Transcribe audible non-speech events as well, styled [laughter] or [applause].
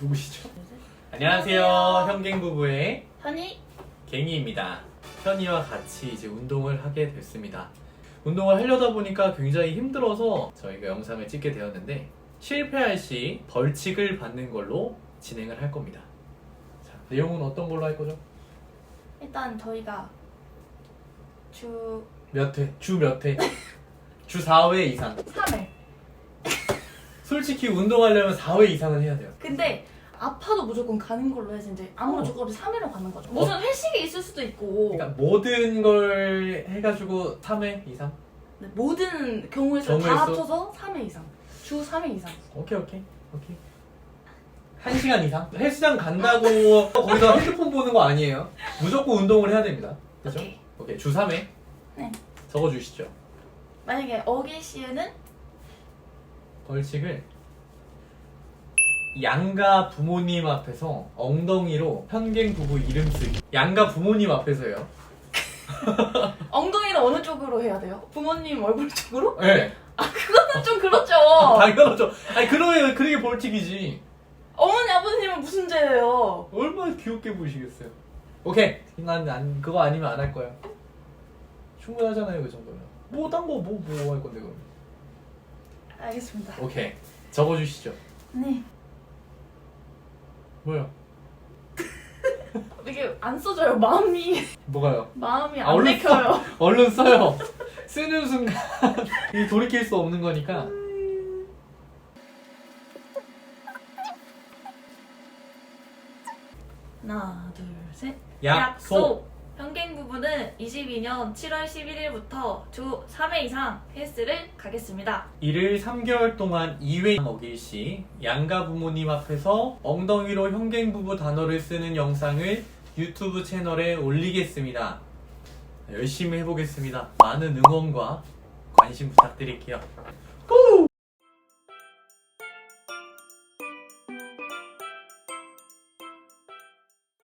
누구시죠? 안녕하세요. 현갱 부부의 현이 갱이입니다. 현이와 같이 이제 운동을 하게 됐습니다. 운동을 하려다 보니까 굉장히 힘들어서 저희가 영상을 찍게 되었는데 실패할 시 벌칙을 받는 걸로 진행을 할 겁니다. 자, 내용은 어떤 걸로 할 거죠? 일단 저희가 주 몇 회? 주 몇 회? [laughs] 주 4회 이상. 3회. 솔직히 운동하려면 4회 이상은 해야 돼요. 근데 아파도 무조건 가는 걸로 해서 이제 아무런 어. 조건 없이 3회로 가는 거죠. 무슨 회식이 있을 수도 있고 그러니까 모든 걸 해가지고 3회 이상? 네, 모든 경우에서 경우의 다 수? 합쳐서 3회 이상. 주 3회 이상. 오케이 오케이 오케이 한 시간 이상 헬스장 간다고 [laughs] 거기서 핸드폰 보는 거 아니에요 무조건 운동을 해야 됩니다 그죠? 오케이. 오케이 주 3회 네. 적어주시죠 만약에 어길 시에는 벌칙을 양가 부모님 앞에서 엉덩이로 현갱 부부 이름 쓰기 양가 부모님 앞에서요 [laughs] 엉덩이를 어느 쪽으로 해야 돼요? 부모님 얼굴 쪽으로? 네 그건 좀 그렇죠. [laughs] 당연하죠 아니 그러면 그게 벌칙이지 어머니 아버님은 무슨 죄예요? 얼마나 귀엽게 보이시겠어요 오케이 난, 난 그거 아니면 안 할 거야 충분하잖아요 그 정도면 뭐 딴 거 뭐 뭐 할 건데 그럼 알겠습니다. 오케이 적어주시죠 네. 뭐요 이게 안 써져요. 마음이. 뭐가요? 마음이 아, 안 얼른 내켜요. 얼른 써요. 쓰는 순간. [laughs] 이 돌이킬 수 없는 거니까. 하나, 둘, 셋. 약속 현갱 부부는 22년 7월 11일부터 주 3회 이상 헬스를 가겠습니다. 이를 3개월 동안 2회 먹일 시 양가 부모님 앞에서 엉덩이로 현갱 부부 단어를 쓰는 영상을 유튜브 채널에 올리겠습니다. 열심히 해보겠습니다. 많은 응원과 관심 부탁드릴게요. 고!